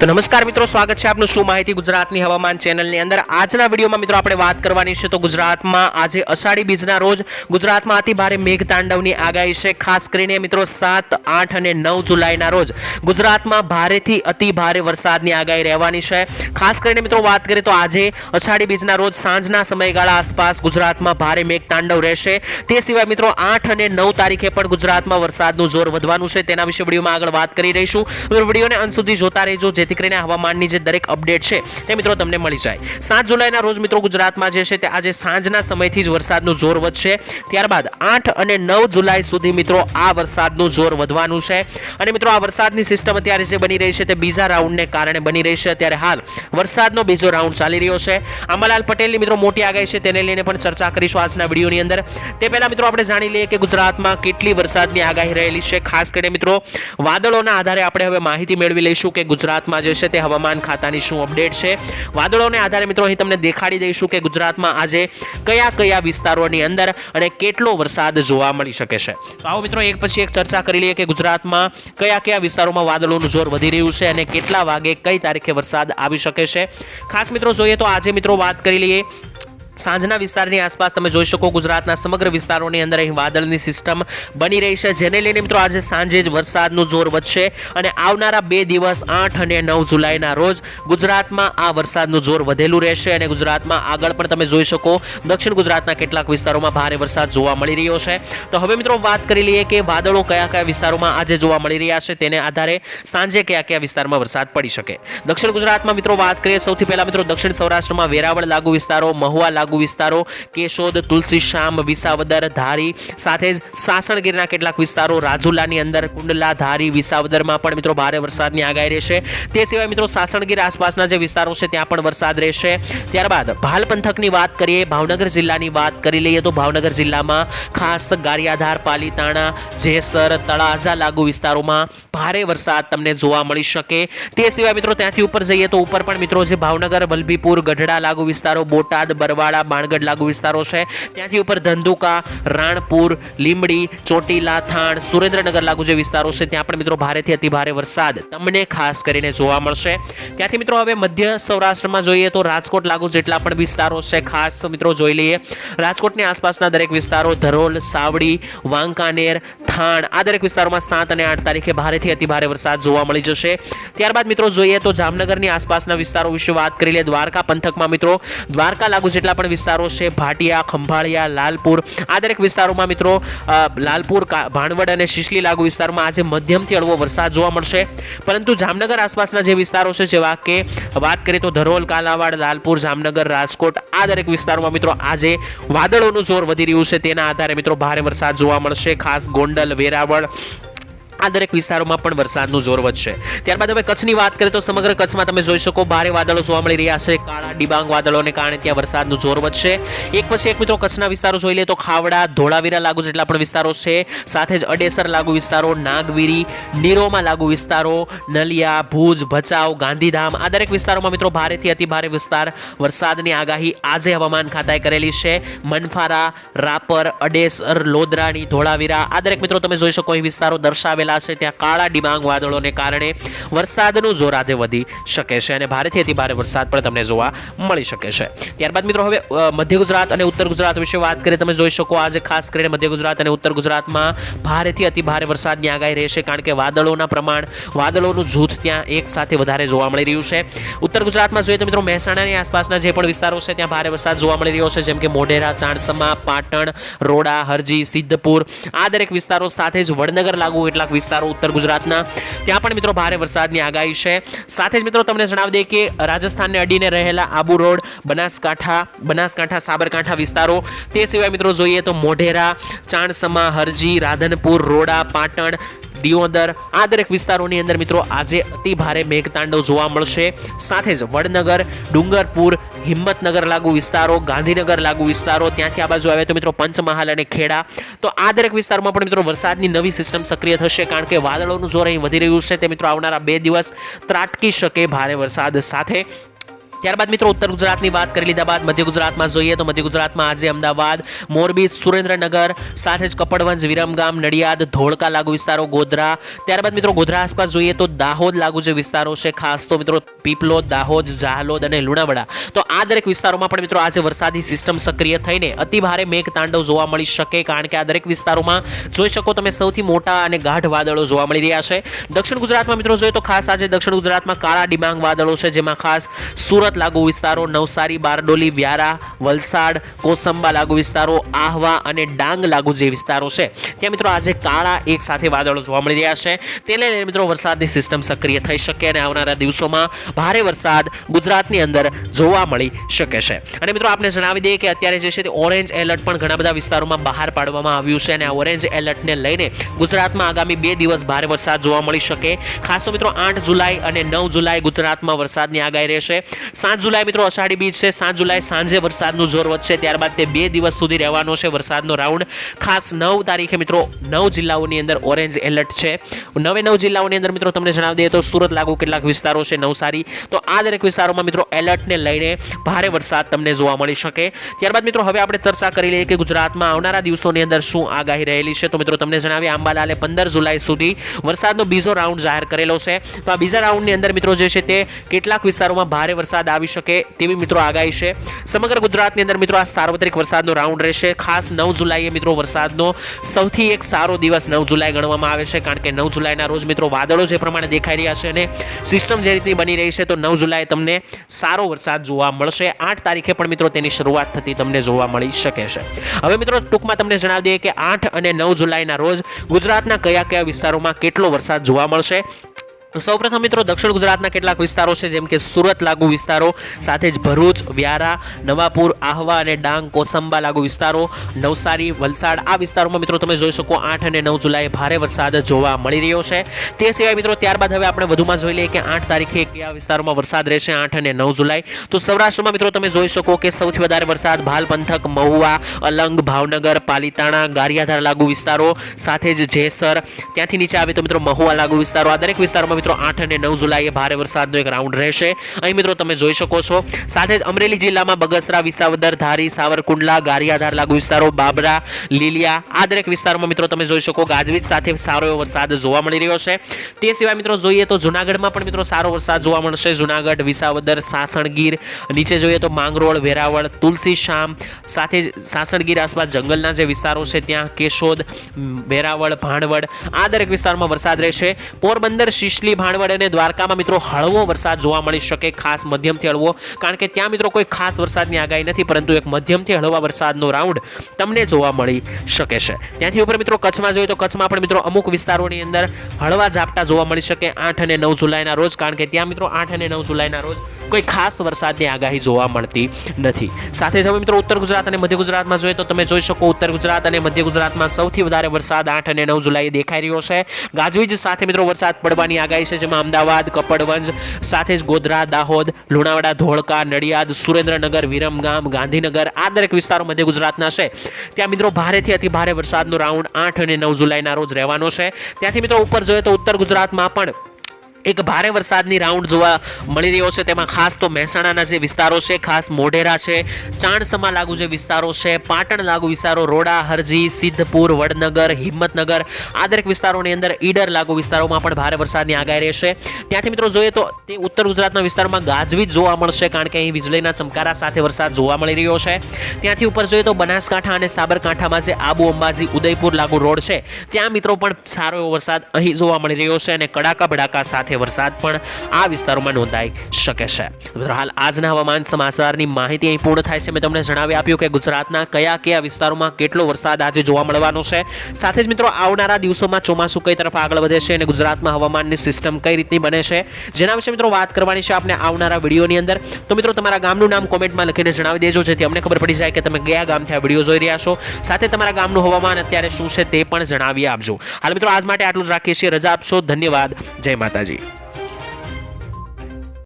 તો નમસ્કાર મિત્રો, સ્વાગત છે આપનું શું માહિતી ગુજરાતની હવામાન ચેનલની અંદર. આજના વિડીયોમાં મિત્રો આપણે વાત કરવાની છે તો ગુજરાતમાં આજે અષાઢી બીજના રોજ ગુજરાતમાં અતિ ભારે મેઘતાંડવની આગાહી છે. ખાસ કરીને મિત્રો, સાત, આઠ અને નવ જુલાઈના રોજ ગુજરાતમાં ભારેથી અતિ ભારે વરસાદની આગાહી રહેવાની છે. ખાસ કરીને મિત્રો વાત કરીએ તો આજે અષાઢી બીજના રોજ સાંજના સમયગાળા આસપાસ ગુજરાતમાં ભારે મેઘતાંડવ રહેશે. તે સિવાય મિત્રો, આઠ અને નવ તારીખે પણ ગુજરાતમાં વરસાદનું જોર વધવાનું છે. તેના વિશે વિડીયોમાં આગળ વાત કરી રહીશું. વિડીયોને અંત સુધી જોતા રહેજો, જેથી કરીને હવામાનની જે દરેક અપડેટ છે તે મિત્રો તમને મળી જાય. સાત જુલાઈના રોજ મિત્રો ગુજરાતમાં જે છે તે આજે સાંજના સમયથી જ વરસાદનું જોર વધશે. ત્યારબાદ આઠ અને નવ જુલાઈ સુધી મિત્રો આ વરસાદનું જોર વધવાનું છે. અને મિત્રો આ વરસાદની સિસ્ટમ અત્યારે જે બની રહી છે તે બીજા રાઉન્ડને કારણે બની રહી છે. અત્યારે હાલ વરસાદનો બીજો રાઉન્ડ ચાલી રહ્યો છે. આંબાલાલ પટેલની મિત્રો મોટી આગાહી છે તેને લઈને પણ ચર્ચા કરીશું આજના વિડીયોની અંદર. તે પહેલાં મિત્રો આપણે જાણી લઈએ કે ગુજરાતમાં કેટલી વરસાદની આગાહી રહેલી છે. ખાસ કરીને મિત્રો વાદળોના આધારે આપણે હવે માહિતી મેળવી લઈશું કે ગુજરાતમાં જે છે તે હવામાન ખાતાની શું અપડેટ છે? વાદળોને આધારે મિત્રો અહીં તમને દેખાડી દઈશું કે ગુજરાતમાં આજે કયા કયા વિસ્તારોની અંદર અને કેટલો વરસાદ જોવા મળી શકે છે. તો આવો મિત્રો એક પછી એક ચર્ચા કરી લઈએ કે ગુજરાતમાં કયા કયા વિસ્તારોમાં વાદળોનું જોર વધી રહ્યું છે અને કેટલા વાગે કઈ તારીખે વરસાદ આવી શકે છે. ખાસ મિત્રો જોઈએ તો આજે મિત્રો વાત કરી લઈએ સાંજના વિસ્તારની આસપાસ તમે જોઈ શકો ગુજરાતના સમગ્ર વિસ્તારોની અંદર અહીં વાદળની સિસ્ટમ બની રહી છે, જેને લઈને મિત્રો આજે સાંજે જ વરસાદનું જોર વધશે અને આવનારા બે દિવસ, આઠ અને નવ જુલાઈના રોજ ગુજરાતમાં આ વરસાદનું જોર વધેલું રહેશે અને ગુજરાતમાં આગળ પણ તમે જોઈ શકો દક્ષિણ ગુજરાતના કેટલાક વિસ્તારોમાં ભારે વરસાદ જોવા મળી રહ્યો છે. તો હવે મિત્રો વાત કરી લઈએ કે વાદળો કયા કયા વિસ્તારોમાં આજે જોવા મળી રહ્યા છે, તેને આધારે સાંજે કયા કયા વિસ્તારમાં વરસાદ પડી શકે. દક્ષિણ ગુજરાતમાં મિત્રો વાત કરીએ, સૌથી પહેલા મિત્રો દક્ષિણ સૌરાષ્ટ્રમાં વેરાવળ લાગુ વિસ્તારો, મહુવા લાગુ વિસ્તારો કેશોદ તુલસીશ્યામ વિસાવદર, ધારી સાથે જ સાસણગીરના કેટલાક વિસ્તારો રાજુલાની અંદર, કુંડલા, ધારી, વિસાવદરમાં પણ મિત્રો ભારે વરસાદની આગાહી રહેશે. તે સિવાય મિત્રો સાસણગીર આસપાસના જે વિસ્તારો છે, ત્યાં પણ વરસાદ રહેશે. ત્યારબાદ ભાલ પંથકની વાત કરીએ, ભાવનગર જિલ્લાની વાત કરી લઈએ તો ભાવનગર જિલ્લામાં ખાસ ગારિયાધાર, પાલીતાણા, જેસર, તળાજા લાગુ વિસ્તારોમાં ભારે વરસાદ તમને જોવા મળી શકે. તે સિવાય મિત્રો ત્યાંથી ઉપર જઈએ તો ઉપર પણ મિત્રો જે ભાવનગર, વલભીપુર, ગઢડા લાગુ વિસ્તારો, બોટાદ, બરવાડા બાણગઢ લાગુ વિસ્તારો છે. ત્યાંથી ઉપર ધંધુકા, રાણપુર, લીંબડી, ચોટીલા, થાણ, સુરેન્દ્રનગર લાગુ જે વિસ્તારો છે, ત્યાં પણ મિત્રો ભારેથી અતિ ભારે વરસાદ તમને ખાસ કરીને જોવા મળશે. ત્યાંથી મિત્રો હવે મધ્ય સૌરાષ્ટ્રમાં જોઈએ તો રાજકોટ લાગુ જેટલા પણ વિસ્તારો છે, ખાસ મિત્રો જોઈ લઈએ. રાજકોટની આસપાસના દરેક વિસ્તારો ધરોલ, સાવડી, વાંકાનેર, થાણ, આ દરેક વિસ્તારોમાં સાત અને આઠ તારીખે ભારેથી અતિ ભારે વરસાદ જોવા મળી જશે. ત્યારબાદ મિત્રો જોઈએ તો જામનગરની આસપાસના વિસ્તારો વિશે વાત કરી લઈએ. દ્વારકા પંથકમાં મિત્રો દ્વારકા લાગુ જેટલા પણ વિસ્તારો છે, ભાટિયા, ખંભાળિયા, લાલપુર. આ દરેક વિસ્તારોમાં મિત્રો લાલપુર ભાણવડ અને શિશલી લાગુ વિસ્તારમાં આજે મધ્યમથી હળવો વરસાદ જોવા મળશે. પરંતુ જામનગર આસપાસના જે વિસ્તારો છે, જેવા કે, વાત કરીએ તો ધરોલ, કાલાવાડ, લાલપુર, જામનગર, રાજકોટ, આ દરેક વિસ્તારોમાં મિત્રો આજે વાદળોનું જોર વધી રહ્યું છે. તેના આધારે મિત્રો ભારે વરસાદ જોવા મળશે. ખાસ ગોંડલ, વેરાવળ આ દરેક વિસ્તારોમાં પણ વરસાદનું જોર વધશે. ત્યારબાદ હવે કચ્છની વાત કરીએ તો સમગ્ર કચ્છમાં તમે જોઈ શકો, ભારે વાદળો જોવા મળી રહ્યા છે. કાળા, ડિબાંગ વાદળોને કારણે ત્યાં વરસાદનું જોર વધશે. એક પછી એક મિત્રો કચ્છના વિસ્તારો જોઈ લે તો ખાવડા, ધોળાવીરા લાગુ જેટલા પણ વિસ્તારો છે. સાથે જ અડેસર લાગુ વિસ્તારો, નાગવીરી, નીરોમાં લાગુ વિસ્તારો, નલિયા, ભુજ, ભચાઉ, ગાંધીધામ આ દરેક વિસ્તારોમાં મિત્રો ભારેથી અતિ ભારે વિસ્તાર વરસાદની આગાહી આજે હવામાન ખાતાએ કરેલી છે. મનફારા, રાપર, અડેસર, લોદરાણી, ધોળાવીરા આ દરેક મિત્રો તમે જોઈ શકો, અહીં વિસ્તારો દર્શાવેલા છે, ત્યાં કાળા ડિબાંગ વાદળોને કારણે વરસાદનું જોર આજે વધી શકે છે અને ભારેથી અતિ ભારે વરસાદ પણ તમને જોવા મળી શકે છે. ત્યારબાદ મિત્રો હવે મધ્ય ગુજરાત અને ઉત્તર ગુજરાત વિશે વાત કરીએ, તમે જોઈ શકો આજે ખાસ કરીને મધ્ય ગુજરાત અને ઉત્તર ગુજરાતમાં ભારેથી અતિ ભારે વરસાદની આગાહી રહેશે કારણ કે વાદળોના પ્રમાણ, વાદળોનું જૂથ ત્યાં એક સાથે વધારે જોવા મળી રહ્યું છે. ઉત્તર ગુજરાતમાં જોઈએ તો મિત્રો મહેસાણાની આસપાસના જે પણ વિસ્તારો છે, ત્યાં ભારે વરસાદ જોવા મળી રહ્યો છે, જેમ કે મોઢેરા, ચાણસમા, પાટણ, રોડા, હરજી, સિદ્ધપુર આ દરેક વિસ્તારો સાથે જ વડનગર લાગુ કેટલાક વિસ્તારો ઉત્તર ગુજરાતના. ત્યાં પણ મિત્રો ભારે વરસાદની આગાહી છે. સાથે જ મિત્રો તમને જણાવી દઈએ કે રાજસ્થાનને અડીને રહેલા આબુ રોડ, બનાસકાંઠા બનાસકાંઠા, સાબરકાંઠા વિસ્તારો, તે સિવાય મિત્રો જોઈએ તો મોઢેરા, ચાણસમા, હરજી, રાધનપુર, રોડા, પાટણ દિયોદર આ દરેક વિસ્તારોની અંદર મિત્રો આજે અતિ ભારે મેઘતાંડવ જોવા મળશે. સાથે જ વડનગર, ડુંગરપુર, હિંમતનગર લાગુ વિસ્તારો, ગાંધીનગર લાગુ વિસ્તારો, ત્યાંથી આ બાજુ આવે તો મિત્રો પંચમહાલ અને ખેડા. તો આ દરેક વિસ્તારમાં પણ મિત્રો વરસાદની નવી સિસ્ટમ સક્રિય થશે કારણ કે વાદળોનું જોર અહીં વધી રહ્યું છે. તે મિત્રો આવનારા બે દિવસ ત્રાટકી શકે ભારે વરસાદ સાથે. ત્યારબાદ મિત્રો ઉત્તર ગુજરાતની વાત કરી લીધા બાદ મધ્ય ગુજરાતમાં જોઈએ તો મધ્ય ગુજરાતમાં આજે અમદાવાદ, મોરબી, સુરેન્દ્રનગર, સાથે જ કપડવંજ, વિરમગામ, નડિયાદ, ધોળકા લાગુ વિસ્તારો, ગોધરા. ત્યારબાદ મિત્રો ગોધરા આસપાસ જોઈએ તો દાહોદ લાગુ જે વિસ્તારો છે, ખાસ તો મિત્રો પીપલોદ, દાહોદ જાહલોદ અને લુણાવાડા. તો આ દરેક વિસ્તારોમાં પણ મિત્રો આજે વરસાદી સિસ્ટમ સક્રિય થઈને અતિ ભારે મેઘ તાંડવ જોવા મળી શકે કારણ કે આ દરેક વિસ્તારોમાં જોઈ શકો તમે સૌથી મોટા અને ગાઢ વાદળો જોવા મળી રહ્યા છે. દક્ષિણ ગુજરાતમાં મિત્રો જોઈએ તો ખાસ આજે દક્ષિણ ગુજરાતમાં કાળા ડિબાંગ વાદળો છે, જેમાં ખાસ સુરત લાગુ વિસ્તારો, નવસારી, બારડોલી, વ્યારા, વલસાડ, કોસંબા લાગુ વિસ્તારો, આહવા અને ડાંગ લાગુ જે વિસ્તારો છે. ત્યાં મિત્રો આજે કાળા એક સાથે વાદળો જોવા મળી રહ્યા છે. તેને લઈને મિત્રો વરસાદની સિસ્ટમ સક્રિય થઈ શકે અને આવનારા દિવસોમાં ભારે વરસાદ ગુજરાતની અંદર જોવા મળી શકે છે. અને મિત્રો આપને જણાવી દઈએ કે અત્યારે જે છે તે ઓરેન્જ એલર્ટ પણ ઘણા બધા વિસ્તારોમાં બહાર પાડવામાં આવ્યું છે અને આ ઓરેન્જ એલર્ટને લઈને ગુજરાતમાં આગામી બે દિવસ ભારે વરસાદ જોવા મળી શકે. ખાસ તો મિત્રો આઠ જુલાઈ અને નવ જુલાઈ ગુજરાતમાં વરસાદની આગાહી રહેશે. સાત જુલાઈ મિત્રો અષાઢી બીજ છે. સાત જુલાઈ સાંજે વરસાદનું જોર વધશે. ત્યારબાદ તે બે દિવસ સુધી રહેવાનો છે વરસાદનો રાઉન્ડ. ખાસ નવ તારીખે મિત્રો નવ જિલ્લાઓની અંદર ઓરેન્જ એલર્ટ છે. નવે નવ જિલ્લાઓની અંદર મિત્રો તમને જણાવી દઈએ તો સુરત લાગુ કેટલાક વિસ્તારો છે નવસારી. તો આ દરેક વિસ્તારોમાં મિત્રો એલર્ટને લઈને ભારે વરસાદ તમને જોવા મળી શકે. ત્યારબાદ મિત્રો હવે આપણે ચર્ચા કરી લઈએ કે ગુજરાતમાં આવનારા દિવસોની અંદર શું આગાહી રહેલી છે. તો મિત્રો તમને જણાવીએ, આંબાલાલે પંદર જુલાઈ સુધી વરસાદનો બીજો રાઉન્ડ જાહેર કરેલો છે. તો આ બીજા રાઉન્ડની અંદર મિત્રો જે છે તે કેટલાક વિસ્તારોમાં ભારે વરસાદ આવી શકે તેવી મિત્રો આગાહી છે. સમગ્ર ગુજરાતની અંદર મિત્રો આ સાર્વત્રિક વરસાદનો રાઉન્ડ રહેશે. ખાસ નવ જુલાઈએ મિત્રો વરસાદનો સૌથી એક સારો દિવસ નવ જુલાઈ ગણવામાં આવે છે, કારણ કે નવ જુલાઈના રોજ મિત્રો વાદળો જે પ્રમાણે દેખાઈ રહ્યા છે અને સિસ્ટમ જે રીતની બની રહી છે, તો નવ જુલાઈ તમને સારો વરસાદ જોવા મળશે. આઠ તારીખે પણ મિત્રો તેની શરૂઆત થતી તમને જોવા મળી શકે છે. હવે મિત્રો ટૂંકમાં તમને જણાવી દઈએ કે આઠ અને નવ જુલાઈના રોજ ગુજરાતના કયા કયા વિસ્તારોમાં કેટલો વરસાદ જોવા મળશે. સૌપ્રથમ મિત્રો, દક્ષિણ ગુજરાતના કેટલાક વિસ્તારો છે, જેમ કે સુરત લાગુ વિસ્તારો, સાથે જ ભરૂચ, વ્યારા, નવાપુર, આહવા અને ડાંગ, કોસંબા લાગુ વિસ્તારો, નવસારી, વલસાડ આ વિસ્તારોમાં મિત્રો તમે જોઈ શકો આઠ અને નવ જુલાઈએ ભારે વરસાદ જોવા મળી રહ્યો છે. તે સિવાય મિત્રો, ત્યારબાદ હવે આપણે વધુમાં જોઈ લઈએ કે આઠ તારીખે કયા વિસ્તારોમાં વરસાદ રહેશે, આઠ અને નવ જુલાઈ. તો સૌરાષ્ટ્રમાં મિત્રો, તમે જોઈ શકો કે સૌથી વધારે વરસાદ ભાલ પંથક મહુવા, અલંગ, ભાવનગર, પાલીતાણા, ગારિયાધાર લાગુ વિસ્તારો, સાથે જ જેસર, ત્યાંથી નીચે આવે તો મિત્રો, મહુવા લાગુ વિસ્તારો. આ દરેક વિસ્તારોમાં મિત્રો, આઠ અને નવ જુલાઈએ ભારે વરસાદનો એક રાઉન્ડ રહેશે. અહીં મિત્રો, તમે જોઈ શકો છો. સાથે જ અમરેલી જિલ્લામાં બગસરા, વિસાવદર, ધારી, સાવરકુંડલા ગારિયાધાર લાગુ વિસ્તારો, બાબરા, લીલિયા આ દરેક વિસ્તારોમાં મિત્રો, તમે જોઈ શકો ગાજવીજ સાથે સારો એવો વરસાદ જોવા મળી રહ્યો છે. તે સિવાય મિત્રો, જોઈએ તો જુનાગઢમાં પણ મિત્રો, સારો વરસાદ જોવા મળશે. જુનાગઢ, વિસાવદર, સાસણગીર, નીચે જોઈએ તો માંગરોળ, વેરાવળ, તુલસી શામ, સાથે સાસણગીર આસપાસ જંગલના જે વિસ્તારો છે, ત્યાં કેશોદ વેરાવળ, ભાણવડ આ દરેક વિસ્તારમાં વરસાદ રહેશે. પોરબંદર, શિશલી ભાણવડ અને દ્વારકામાં મિત્રો હળવો વરસાદ જોવા મળી શકે, ખાસ મધ્યમથી હળવો. કારણ કે ત્યાં મિત્રો કોઈ ખાસ વરસાદની આગાહી નથી, પરંતુ એક મધ્યમથી હળવા વરસાદનો રાઉન્ડ તમને જોવા મળી શકે છે. ત્યાંથી ઉપર મિત્રો કચ્છમાં જોઈએ તો કચ્છમાં પણ મિત્રો અમુક વિસ્તારોની અંદર હળવા ઝાપટા જોવા મળી શકે આઠ અને નવ જુલાઈના રોજ, કારણ કે ત્યાં મિત્રો આઠ અને નવ જુલાઈના રોજ કોઈ ખાસ વરસાદની આગાહી જોવા મળતી નથી. સાથે જ મિત્રો ઉત્તર ગુજરાત અને મધ્ય ગુજરાતમાં જોઈએ તો તમે જોઈ શકો ઉત્તર ગુજરાત અને મધ્ય ગુજરાતમાં સૌથી વધારે વરસાદ આઠ અને નવ જુલાઈએ દેખાઈ રહ્યો છે. ગાજવીજ સાથે મિત્રો વરસાદ પડવાની આગાહી છે, જેમાં અમદાવાદ, કપડવંજ, સાથે જ ગોધરા, દાહોદ, લુણાવાડા, ધોળકા, નડિયાદ, સુરેન્દ્રનગર, વિરમગામ, ગાંધીનગર આ દરેક વિસ્તારો મધ્ય ગુજરાતના છે. ત્યાં મિત્રો ભારેથી અતિ ભારે વરસાદનો રાઉન્ડ આઠ અને નવ જુલાઈના રોજ રહેવાનો છે. ત્યાંથી મિત્રો ઉપર જોઈએ તો ઉત્તર ગુજરાતમાં પણ એક ભારે વરસાદની રાઉન્ડ જોવા મળી રહ્યો છે. તેમાં ખાસ તો મહેસાણાના જે વિસ્તારો છે, ખાસ મોઢેરા છે, ચાણસમા લાગુ જે વિસ્તારો છે, પાટણ લાગુ વિસ્તારો રોડા હરજી સિદ્ધપુર, વડનગર, હિંમતનગર, આ દરેક વિસ્તારોની અંદર ઈડર લાગુ વિસ્તારોમાં પણ ભારે વરસાદની આગાહી રહેશે. ત્યાંથી મિત્રો જોઈએ તો તે ઉત્તર ગુજરાતના વિસ્તારમાં ગાજવીજ જોવા મળશે કારણ કે અહીં વીજળીના ચમકારા સાથે વરસાદ જોવા મળી રહ્યો છે. ત્યાંથી ઉપર જોઈએ તો બનાસકાંઠા અને સાબરકાંઠામાં જે આબુ અંબાજી, ઉદયપુર લાગુ રોડ છે, ત્યાં મિત્રો પણ સારો એવો વરસાદ અહીં જોવા મળી રહ્યો છે અને કડાકા ભડાકા સાથે વરસાદ પણ આ વિસ્તારોમાં નોંધાઈ શકે છે. હાલ આજના હવામાન સમાચારની માહિતી અહીં પૂર્ણ થાય છે. મેં તમને જણાવી આપ્યું કે ગુજરાતના કયા કયા વિસ્તારોમાં કેટલો વરસાદ આજે જોવા મળવાનો છે. સાથે જ મિત્રો, આવનારા દિવસોમાં ચોમાસું કઈ તરફ આગળ વધે છે અને ગુજરાતમાં હવામાનની સિસ્ટમ કઈ રીતની બને છે જેના વિશે મિત્રો વાત કરવાની છે આપણે આવનારા વિડીયોની અંદર. તો મિત્રો, તમારા ગામનું નામ કોમેન્ટમાં લખીને જણાવી દેજો, જેથી અમને ખબર પડી જાય કે તમે કયા ગામથી આ વીડિયો જોઈ રહ્યા છો. સાથે તમારા ગામનું હવામાન અત્યારે શું છે તે પણ જણાવી આપજો. હાલ મિત્રો, આજ માટે આટલું જ રાખીએ છીએ. રજા આપશો. ધન્યવાદ. જય માતાજી.